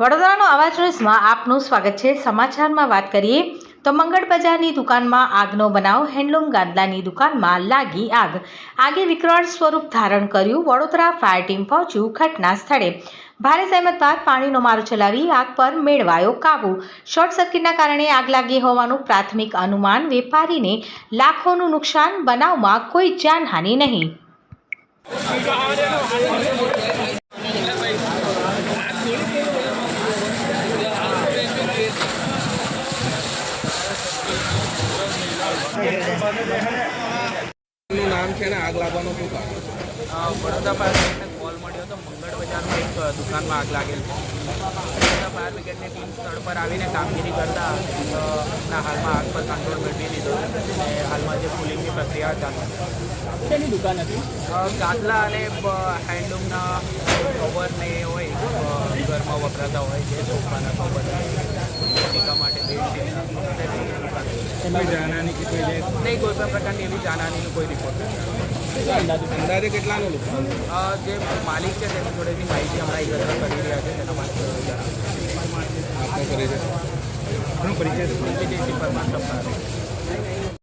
વડોદરાનો અવાજ ન્યૂઝમાં આપનું સ્વાગત છે. સમાચારમાં વાત કરીએ તો મંગળ બજારની દુકાનમાં આગનો બનાવ, હેન્ડલૂમ ગાદલાની દુકાનમાં લાગી આગ. આગે વિકરાળ સ્વરૂપ ધારણ કર્યું. વડોદરા ફાયર ટીમ પહોંચ્યું ઘટના સ્થળે. ભારે સહેમત બાદ પાણીનો મારો ચલાવી આગ પર મેળવાયો કાબુ. શોર્ટ સર્કિટના કારણે આગ લાગી હોવાનું પ્રાથમિક અનુમાન વેપારીને લાખોનું નુકસાન બનાવમાં કોઈ જાનહાનિ નહીં. નું નામ છે ને? આગ લાગવાનું શું કારણ વડોદરા ફાયર બ્રિગેડને કોલ મળ્યો હતો. મંગળ બજારમાં એક દુકાનમાં આગ લાગેલ છે. બડોદરા ફાયર બ્રિગેડની ટીમ સ્થળ પર આવીને કામગીરી કરતા ના હાલમાં આગ પર કંટ્રોલ મેળવી લીધો અને હાલમાં જે કુલિંગની પ્રક્રિયા ચાલુ શેની દુકાન હતી? ગાદલા અને હેન્ડલૂમના કવર ને એ હોય ઘરમાં વપરાતા હોય છે. સોફાના કવર ટીકા માટે બેડશીટના છે. કોઈ જાનહાની કે કોઈ નહીં કોઈ પણ પ્રકારની એવી જાનહાનીનો કોઈ રિપોર્ટ નથી. કેટલા અંદાજે કેટલાનું નુકસાન જે માલિક છે તેની જોડેની માહિતી હમણાં એકત્ર કરી રહ્યા છે તેના માટે પરિચય પરિચય પરમાર સપ્તાહ